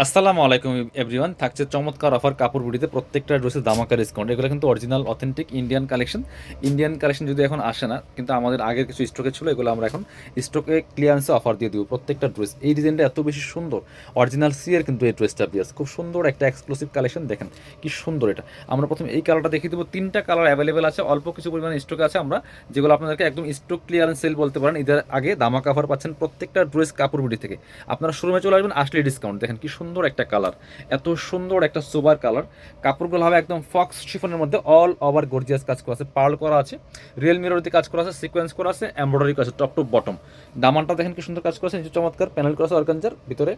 আসসালামু আলাইকুম এভরিওয়ান। থাকছে চমৎকার অফার কাপড় বুড়িতে প্রত্যেকটা ড্রেসের দামাকা ডিসকাউন্ট এগুলো কিন্তু original authentic Indian collection Indian collection যদি এখন আসে না, কিন্তু আমাদের আগের কিছু স্টকে ছিল, এগুলো আমরা এখন স্টকে ক্লিয়ারেন্সে অফার দিয়ে দিব প্রত্যেকটা ড্রেস এই ডিজাইনটা এত বেশি সুন্দর। অরিজিনাল সি এর কিন্তু এই ড্রেসটা বিয়াস খুব সুন্দর একটা এক্সক্লুসিভ কালেকশন দেখেন কি সুন্দর এটা। আমরা প্রথমে এই কালারটা দেখিয়ে দেবো। তিনটা কালার অ্যাভেলেবেল আছে। অল্প কিছু পরিমাণে স্টকে আছে আমরা, যেগুলো আপনাদেরকে একদম স্টক ক্লিয়ারেন্স সেল বলতে পারেন। এদের আগে দামাকা অফার পাচ্ছেন প্রত্যেকটা ড্রেস কাপড় বুড়ি থেকে। আপনারা শোরুমে চলে আসবেন আসলে ডিসকাউন্ট দেখেন কি সুন্দর একটা কালার, এত সুন্দর একটা সুপার কালার। কাপড়গুলো হবে একদম ফক্স শিফনের মধ্যে অল ওভার গর্জিয়াস কাজ করা আছে পার্ল করা আছে রিয়েল মিরর দিয়ে কাজ করা আছে সিকোয়েন্স করা আছে এমব্রয়ডারি করা আছে টপ টু বটম দামানটা দেখেন কি সুন্দর কাজ করা আছে, নিচে চমৎকার প্যানেল করা আছে অর্গানজার ভিতরে।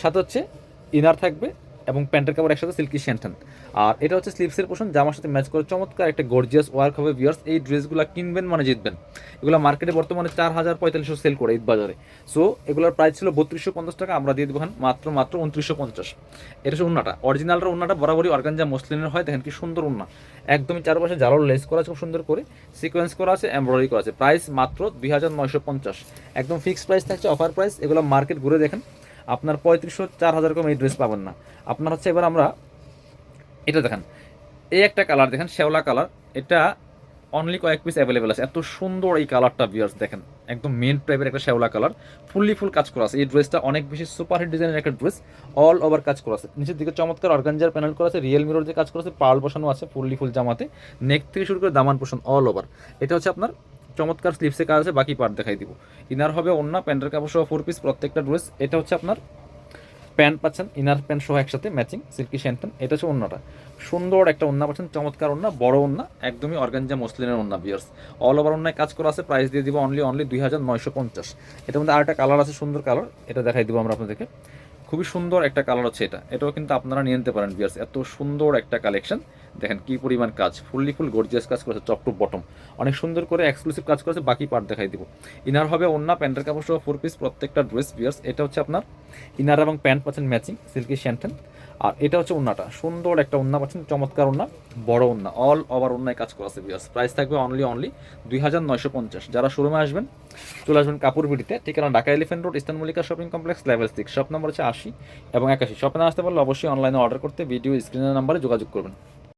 সাথে হচ্ছে ইনার থাকবে এবং প্যান্টের কাপড় একসাথে সিল্কি শ্যান্টান আর এটা হচ্ছে স্লিপসের পোষণ জামার সাথে ম্যাচ করে চমৎকার একটা গর্জিয়াস ওয়ার্ক হবে ভিয়ার্স এই ড্রেসগুলো কিনবেন মানে জিতবেন। এগুলো মার্কেটে বর্তমানে চার হাজার পঁয়তাল্লিশশো সেল করে ঈদ বাজারে সো এগুলোর প্রাইস ছিল বত্রিশশো পঞ্চাশ টাকা, আমরা দিয়ে দেবো মাত্র মাত্র উনত্রিশশো পঞ্চাশ। এটা হচ্ছে উন্নাটা। অরিজিনালটা উন্নাটা বরাবরই অর্গানজা মসলিনের হয়, দেখেন কি সুন্দর উন্না। একদমই চারপাশে জালোর লেস করা আছে, খুব সুন্দর করে। সিকোয়েন্স করা আছে এমব্রয়ডারি করা আছে। প্রাইস মাত্র দুই হাজার নয়শো পঞ্চাশ। একদম ফিক্সড প্রাইস থাকছে অফার প্রাইস এগুলো মার্কেট ঘুরে দেখেন। আপনার পঁয়ত্রিশশো চার হাজার কম এই ড্রেস পাবেন না। আপনার হচ্ছে এবার আমরা এটা দেখেন, এই একটা কালার দেখেন, শ্যাওলা কালার এটা অনলি কয়েক পিস অ্যাভেলেবেল আছে। এত সুন্দর এই কালারটা বিয়ার্স দেখেন, একদম মেন টাইপের একটা শ্যাওলা কালার ফুললি ফুল কাজ করা আছে। এই ড্রেসটা অনেক বেশি সুপার হিট ডিজাইনের একটা ড্রেস অল ওভার কাজ করা আছে। নিচের দিকে চমৎকার অর্গানজার প্যানেল করা আছে রিয়েল মিরর যে কাজ করা আছে পার্ল বসানো আছে ফুললি ফুল জামাতে নেক থেকে শুরু করে দামান পোষণ অল ওভার এটা হচ্ছে আপনার চমৎকার স্লিপসে কাজ আছে, বাকি পার্ট দেখাই দিব। ইনার হবে অন্য প্যান্টের কাপড় সহ ফোর পিস প্রত্যেকটা ড্রেস এটা হচ্ছে আপনার প্যান্ট পাচ্ছেন ইনার প্যান্ট সহ একসাথে ম্যাচিং সিল্কি শ্যান্টন এটা হচ্ছে অন্যটা সুন্দর একটা ওন্না পাচ্ছেন, চমৎকার ওন্না বড় ওন্না একদমই অর্গানজা মসলিনের ওন্না বিয়ার্স অল ওভার ওন্নায় কাজ করা আছে প্রাইস দিয়ে দিব অনলি অনলি দুই হাজার নয়শো পঞ্চাশ। এটার মধ্যে আরেকটা কালার আছে, সুন্দর কালার এটা দেখাই দিব আমরা আপনাদেরকে। খুবই সুন্দর একটা কালার হচ্ছে এটা। এটাও কিন্তু আপনারা নিয়ে নিতে পারেন বিয়ার্স এত সুন্দর একটা কালেকশন দেখেন কি পরিমাণ কাজ। ফুললি ফুল গর্জিয়াস কাজ করেছে টপ টু বটম অনেক সুন্দর করে এক্সক্লুসিভ কাজ করেছে, বাকি পার্ট দেখাই দিব। ইনার হবে অন্য প্যান্টের কাপড় সহ ফোর পিস প্রত্যেকটা ড্রেস বিয়ার্স এটা হচ্ছে আপনার ইনার এবং প্যান্ট পাচ্ছেন ম্যাচিং সিল্কি শ্যান্টেন আর এটা হচ্ছে ওন্নাটা সুন্দর একটা ওন্না পাচ্ছেন, চমৎকার ওন্না বড় উন্না। অল ওভার ওন্নায় কাজ করা আছে বিয়াস প্রাইস থাকবে অনলি অনলি দুই হাজার নয়শো পঞ্চাশ। যারা শোরুমে আসবেন, চলে আসবেন কাপড় বিড়িতে ঠিকানা Dhaka elephant road eastern Mallika shopping complex level six shop number হচ্ছে আশি এবং একাশি। শপে না আসতে পারলে অবশ্যই অনলাইনে অর্ডার করতে ভিডিও স্ক্রিনের নাম্বারে যোগাযোগ করবেন।